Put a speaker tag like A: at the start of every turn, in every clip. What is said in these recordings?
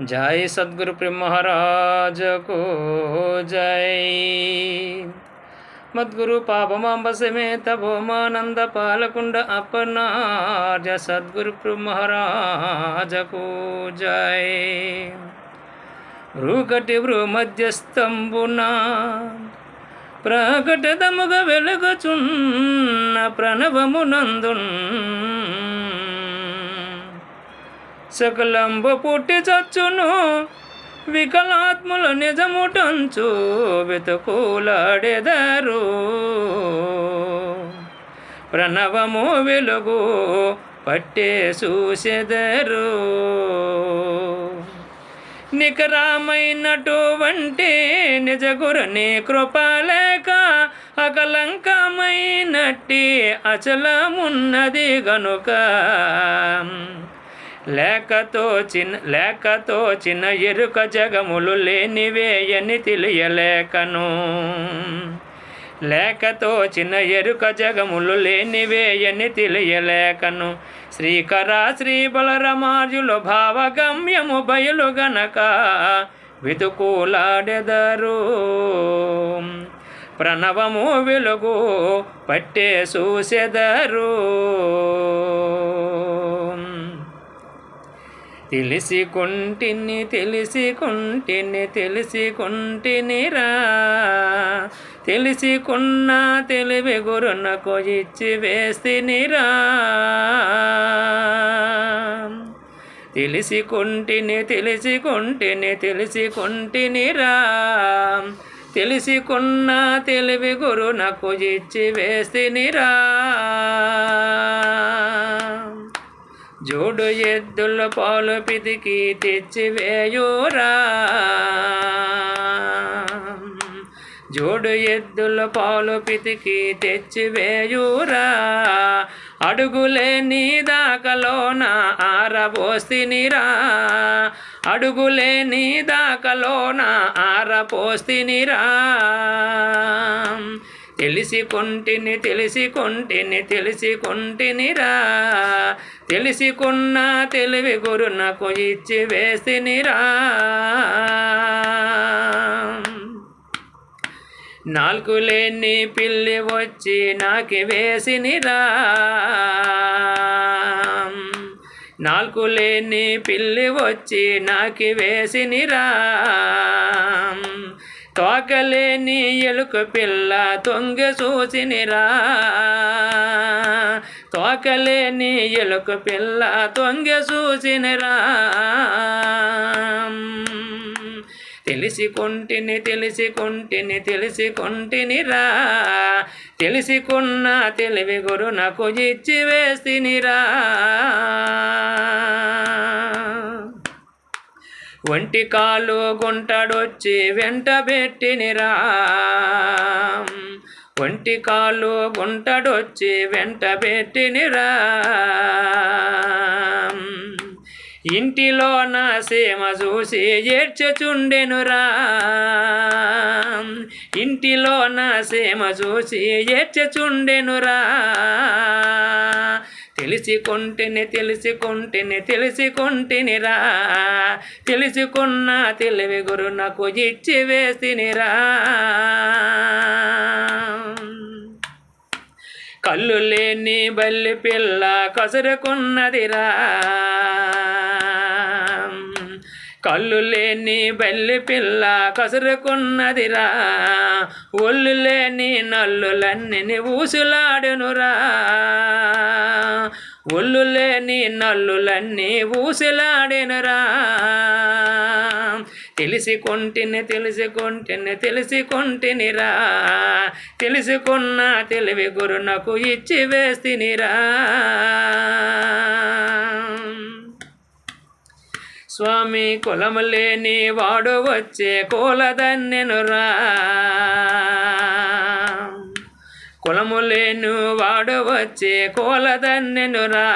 A: జై సద్గురు ప్రేమ మహారాజకు జై మద్గురు పాపమాంబ సమేత భౌమానంద పాలకుండ అపర్ణార్జ సద్గురు ప్రేమ మహారాజకు జై భ్రూకటి భ్రూ మధ్యస్థంబునా ప్రకటదముగ వెలుగుచున్న ప్రణవమునందున్ సకలంబ పుట్టి చచ్చును వికలాత్ముల నిజముటంచు వెతుకులాడెదరు. ప్రణవము వెలుగు పట్టే చూసెదరు. నికరామైనటువంటి నిజ గురుని కృపలేక అకలంకమైనట్టి అచలమున్నది గనుక. లేకతో చిన్న లేకతో చిన్న ఎరుక జగములు లేనివేయని తెలియలేకను. లేకతో చిన్న ఎరుక జగములు లేనివేయని తెలియలేకను. శ్రీకరా శ్రీ బలరమార్జులు భావగమ్యము బయలు గనక వితుకులాడెదరు. ప్రణవము వెలుగు పట్టే చూసెదరు. తెలిసి కొంటిని తెలిసి కొంటిని తెలిసి కొంటినిరా తెలిసి కొన్న తెలివి గురునకు ఇచ్చి వేస్తినిరా. తెలిసి కొంటిని తెలిసి కొంటిని తెలిసి కొంటినిరా తెలిసి కొన్న తెలివి గురునకు ఇచ్చి వేస్తినిరా. జోడు ఎద్దుల పాలు పితికి తెచ్చివేయురా. జోడు ఎద్దుల పాలు పితికి తెచ్చివేయురా. అడుగులే నీ దాకలోన ఆరబోస్తినిరా. అడుగులే నీ దాకలోన ఆరపోస్తినిరా తెలిసి కొంటిని తెలిసి కొంటిని తెలిసి కొంటినిరా తెలిసి కొన్న తెలివి గురు నాకు ఇచ్చి వేసినిరా. నాలుగు లేని పిల్లి వచ్చి నాకు వేసినిరా. నాలుగు లేని పిల్లి వచ్చి నాకు వేసినిరా. తోకలేని ఎలుక పిల్ల తొంగ చూసినిరా. తోకలేని ఎలుక పిల్ల తొంగ చూసినిరా. తెలిసి కొంటిని తెలిసి కొంటిని తెలిసి కొంటినిరా తెలిసి తెలివి గురు నాకు ఇచ్చి వేసినిరా ఒంటి కాలు గుంటడొచ్చి వెంట పెట్టినిరా ఒంటి కాలు గుంటడొచ్చి వెంట పెట్టినిరా ఇంటిలో నా సేమ చూసి ఏడ్చచుండెనురా. ఇంటిలో నా సేమ చూసి ఏడ్చచుండెనురా. తెలిసి కొంటిని తెలిసి తెలుసుకున్న తెలివి గురు నాకు ఇచ్చి వేసినిరా కళ్ళు లేని బల్లి పిల్ల కసురుకున్నదిరా కళ్ళు లేని బల్లి పిల్ల కసురుకున్నదిరా. ఒళ్ళు లేని నల్లులన్నీ ఊసులాడునురా. ఒళ్ళు లేని నల్లులన్నీ ఊసులాడినురా. తెలిసి కొంటిని తెలిసి కొంటిని తెలిసి కొంటినిరా తెలుసుకున్న తెలివి గురు నాకు ఇచ్చి వేస్తినిరా. స్వామి కులము లేని వాడు వచ్చే కూలదన్నెనురా. కులము లేను వాడు వచ్చే కూలదన్నెనురా.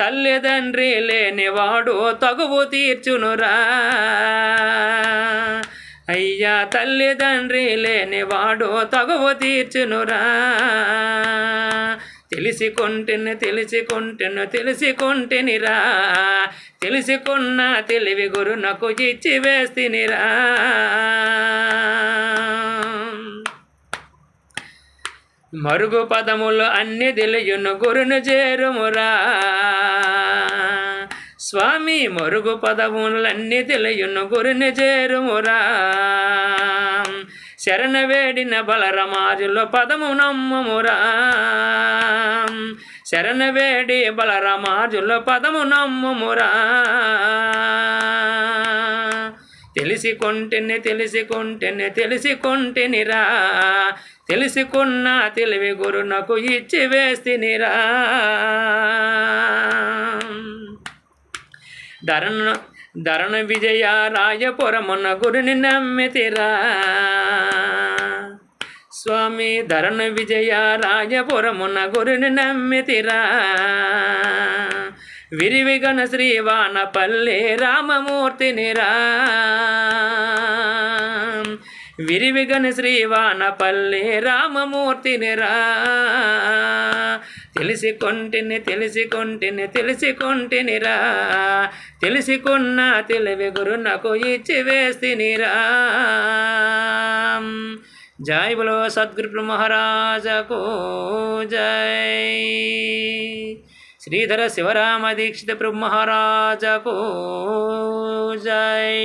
A: తల్లిదండ్రి లేని వాడు తగువు తీర్చునురా. అయ్యా తల్లిదండ్రి లేని వాడు తగువు తీర్చునురా. తెలిసి కొంటెను తెలిసి కొంటెను తెలిసి కొంటెనిరా తెలిసికొన్న తెలివి గురు నాకు ఇచ్చి వేస్తినిరా. మరుగు పదములు అన్ని తెలియను గురును చేరుమురా. స్వామి మరుగు పదములన్నీ తెలియను గురుని చేరుమురా. శరణ వేడిన బలరమాజులో పదము నమ్మమురా. శరణ వేడి బలరమాజులో పదము నమ్మమురా. తెలిసి కొంటెని తెలిసి కొంటెని తెలిసి కొంటెనిరా తెలిసికొన్న తెలివి గురు నాకు ఇచ్చి వేస్తినిరా. ధరణ ధరణ విజయ రాయపురమున గురుని నమ్మితిరా. స్వామి ధరణ విజయ రాజపురమున గురుని నమ్మితిరా. విరివిగన శ్రీవానపల్లి రామమూర్తినిరా. విరివిగన శ్రీవానపల్లి రామమూర్తినిరా. తెలిసి కొంటిని తెలిసి కొంటిని తెలిసి కొంటినిరా తెలిసికొన్న తెలివి గురు నాకు ఇచ్చి వేస్తినిరా. జై బలో సద్గురు మహారాజకు జై శ్రీధర శివరామ దీక్షిత ప్రభు మహారాజకు జై